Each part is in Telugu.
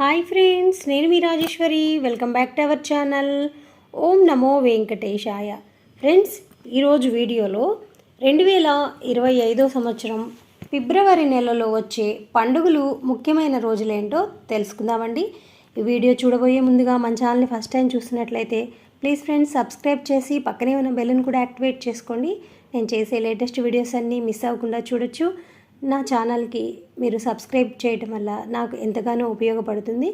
హాయ్ ఫ్రెండ్స్ నేను మీ Rajeshwari. Welcome back to our channel Om Namo Venkatesaya. Friends ఈరోజు వీడియోలో రెండు వేల ఇరవై ఐదో సంవత్సరం ఫిబ్రవరి నెలలో వచ్చే పండుగలు ముఖ్యమైన రోజులేంటో తెలుసుకుందామండి. ఈ వీడియో చూడబోయే ముందుగా మన ఛానల్ని ఫస్ట్ టైం చూసినట్లయితే ప్లీజ్ ఫ్రెండ్స్ సబ్స్క్రైబ్ చేసి పక్కనే ఉన్న బెల్ని కూడా యాక్టివేట్ చేసుకోండి. నేను చేసే లేటెస్ట్ వీడియోస్ అన్నీ మిస్ అవ్వకుండా చూడొచ్చు. నా ఛానల్కి మీరు సబ్స్క్రైబ్ చేయటం వల్ల నాకు ఎంతగానో ఉపయోగపడుతుంది.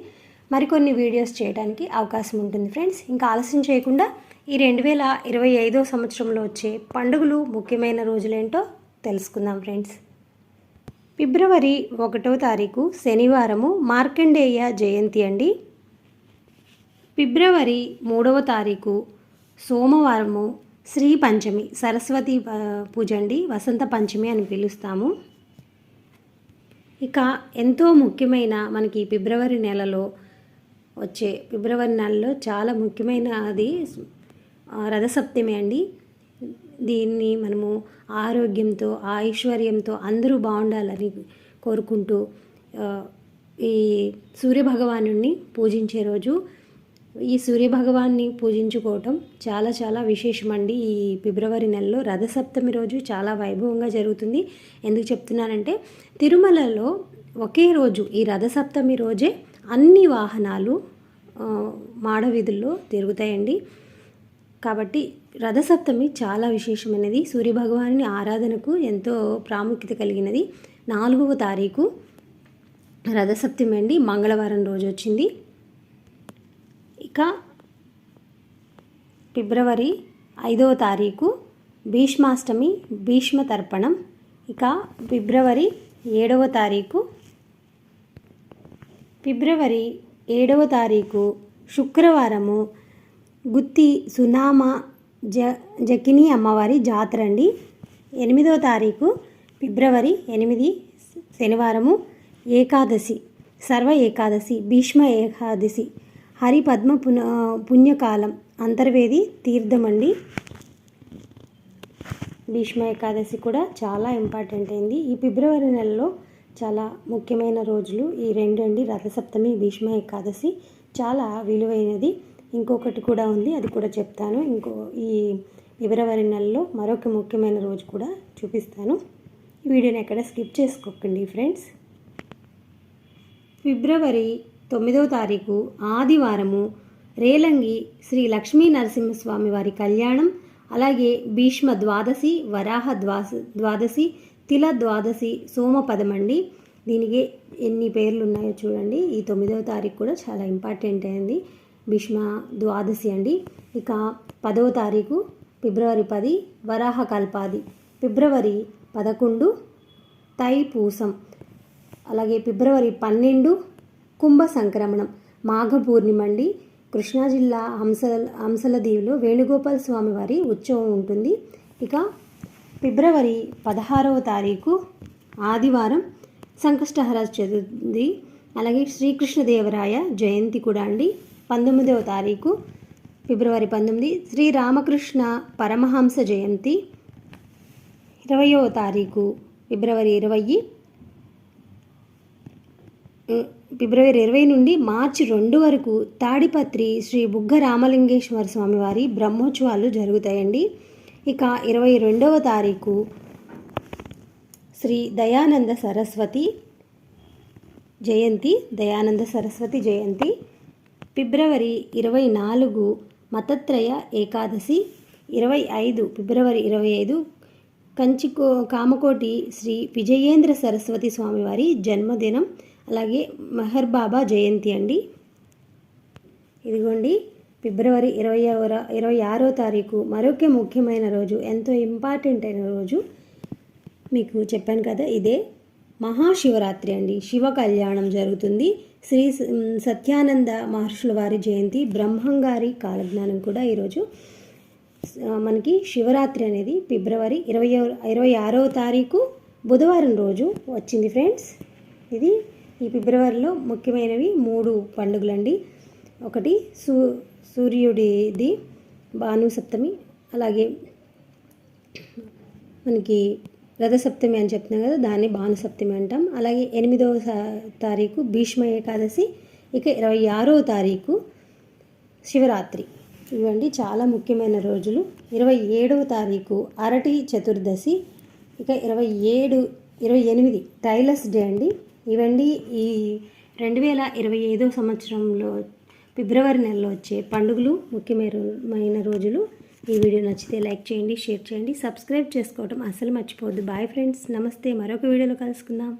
మరికొన్ని వీడియోస్ చేయడానికి అవకాశం ఉంటుంది ఫ్రెండ్స్. ఇంకా ఆలస్యం చేయకుండా ఈ రెండు వేల ఇరవై ఐదో సంవత్సరంలో వచ్చే పండుగలు ముఖ్యమైన రోజులేంటో తెలుసుకుందాం ఫ్రెండ్స్. ఫిబ్రవరి ఒకటో తారీఖు శనివారము మార్కండేయ జయంతి అండి. ఫిబ్రవరి మూడవ తారీఖు సోమవారము శ్రీ పంచమి సరస్వతి పూజ అండి. వసంత పంచమి అని పిలుస్తాము. ఇక ఎంతో ముఖ్యమైన మనకి ఫిబ్రవరి నెలలో వచ్చే ఫిబ్రవరి నెలలో చాలా ముఖ్యమైన అది రథసప్తమి అండి. దీన్ని మనము ఆరోగ్యంతో ఐశ్వర్యంతో అందరూ బాగుండాలని కోరుకుంటూ ఈ సూర్యభగవాను పూజించే రోజు ఈ సూర్యభగవాన్ని పూజించుకోవటం చాలా చాలా విశేషమండి. ఈ ఫిబ్రవరి నెలలో రథసప్తమి రోజు చాలా వైభవంగా జరుగుతుంది. ఎందుకు చెప్తున్నానంటే తిరుమలలో ఒకే రోజు ఈ రథసప్తమి రోజే అన్ని వాహనాలు మాడవీధుల్లో తిరుగుతాయండి. కాబట్టి రథసప్తమి చాలా విశేషమైనది. సూర్యభగవాని ఆరాధనకు ఎంతో ప్రాముఖ్యత కలిగినది. నాలుగవ తారీఖు రథసప్తమి అండి. మంగళవారం రోజు వచ్చింది. ఇక ఫిబ్రవరి ఐదవ తారీఖు భీష్మాష్టమి భీష్మ తర్పణం. ఇక ఫిబ్రవరి ఏడవ తారీఖు ఫిబ్రవరి ఏడవ తారీఖు శుక్రవారము గుత్తి సునామ జ జకిని అమ్మవారి జాతర అండి. ఎనిమిదవ తారీఖు ఫిబ్రవరి ఎనిమిది శనివారము ఏకాదశి సర్వ ఏకాదశి భీష్మ ఏకాదశి. హరి పద్మ పున పుణ్యకాలం. అంతర్వేది తీర్థమండి. భీష్మ ఏకాదశి కూడా చాలా ఇంపార్టెంట్ అయింది. ఈ ఫిబ్రవరి నెలలో చాలా ముఖ్యమైన రోజులు ఈ రెండు అండి. రథసప్తమి భీష్మ ఏకాదశి చాలా విలువైనది. ఇంకొకటి కూడా ఉంది అది కూడా చెప్తాను. ఇంకో ఈ ఫిబ్రవరి నెలలో మరొక ముఖ్యమైన రోజు కూడా చూపిస్తాను. ఈ వీడియోని ఎక్కడ స్కిప్ చేసుకోకండి ఫ్రెండ్స్. ఫిబ్రవరి తొమ్మిదవ తారీఖు ఆదివారము రేలంగి శ్రీ లక్ష్మీ నరసింహస్వామి వారి కళ్యాణం అలాగే భీష్మ ద్వాదశి వరాహ ద్వాస ద్వాదశి తిల ద్వాదశి సోమపదం అండి దీనికి ఎన్ని పేర్లు ఉన్నాయో చూడండి. ఈ తొమ్మిదవ తారీఖు కూడా చాలా ఇంపార్టెంట్ అయింది. భీష్మ ద్వాదశి అండి. ఇక పదవ తారీఖు ఫిబ్రవరి పది వరాహ కల్పాది. ఫిబ్రవరి పదకొండు తై పూసం అలాగే ఫిబ్రవరి పన్నెండు కుంభ సంక్రమణం మాఘ కృష్ణా జిల్లా హంసల హంసల దీవిలో వేణుగోపాల స్వామి వారి ఉత్సవం ఉంటుంది. ఇక ఫిబ్రవరి పదహారవ తారీఖు ఆదివారం సంకష్టహర చతుర్థి అలాగే శ్రీకృష్ణదేవరాయ జయంతి కూడా అండి. పంతొమ్మిదవ తారీఖు ఫిబ్రవరి పంతొమ్మిది శ్రీ రామకృష్ణ పరమహంస జయంతి. ఇరవయవ తారీఖు ఫిబ్రవరి ఇరవై ఫిబ్రవరి ఇరవై నుండి మార్చి రెండు వరకు తాడిపత్రి శ్రీ బుగ్గ రామలింగేశ్వర స్వామి వారి బ్రహ్మోత్సవాలు జరుగుతాయండి. ఇక ఇరవై రెండవ తారీఖు శ్రీ దయానంద సరస్వతి జయంతి దయానంద సరస్వతి జయంతి. ఫిబ్రవరి ఇరవై నాలుగు మతత్రయ ఏకాదశి. ఇరవై ఐదు ఫిబ్రవరి ఇరవై ఐదు కంచికో కామకోటి శ్రీ విజయేంద్ర సరస్వతి స్వామివారి జన్మదినం అలాగే మెహర్ బాబా జయంతి అండి. ఇదిగోండి ఫిబ్రవరి ఇరవై ఇరవై ఆరో తారీఖు మరొక ముఖ్యమైన రోజు ఎంతో ఇంపార్టెంట్ అయిన రోజు. మీకు చెప్పాను కదా ఇదే మహాశివరాత్రి అండి. శివ కళ్యాణం జరుగుతుంది. శ్రీ సత్యానంద మహర్షుల వారి జయంతి బ్రహ్మంగారి కాలజ్ఞానం కూడా ఈరోజు మనకి శివరాత్రి అనేది ఫిబ్రవరి ఇరవై ఇరవై ఆరవ తారీఖు బుధవారం రోజు వచ్చింది ఫ్రెండ్స్. ఇది ఈ ఫిబ్రవరిలో ముఖ్యమైనవి మూడు పండుగలండి. ఒకటి సూ సూర్యుడిది భాను సప్తమి అలాగే మనకి రథసప్తమి అని చెప్తున్నాం కదా దాన్ని భానుసప్తమి అంటాం. అలాగే ఎనిమిదవ తారీఖు భీష్మ ఏకాదశి ఇక ఇరవై ఆరో తారీఖు శివరాత్రి. ఇవండి చాలా ముఖ్యమైన రోజులు. ఇరవై ఏడవ తారీఖు అరటి చతుర్దశి. ఇక ఇరవై ఏడు ఇరవై ఎనిమిది టైలర్స్ డే అండి. ఇవండి ఈ రెండు వేల ఇరవై ఐదో సంవత్సరంలో ఫిబ్రవరి నెలలో వచ్చే పండుగలు ముఖ్యమైన రోజులు. ఈ వీడియో నచ్చితే లైక్ చేయండి షేర్ చేయండి సబ్స్క్రైబ్ చేసుకోవడం అసలు మర్చిపోవద్దు. బాయ్ ఫ్రెండ్స్ నమస్తే. మరొక వీడియోలో కలుసుకుందాం.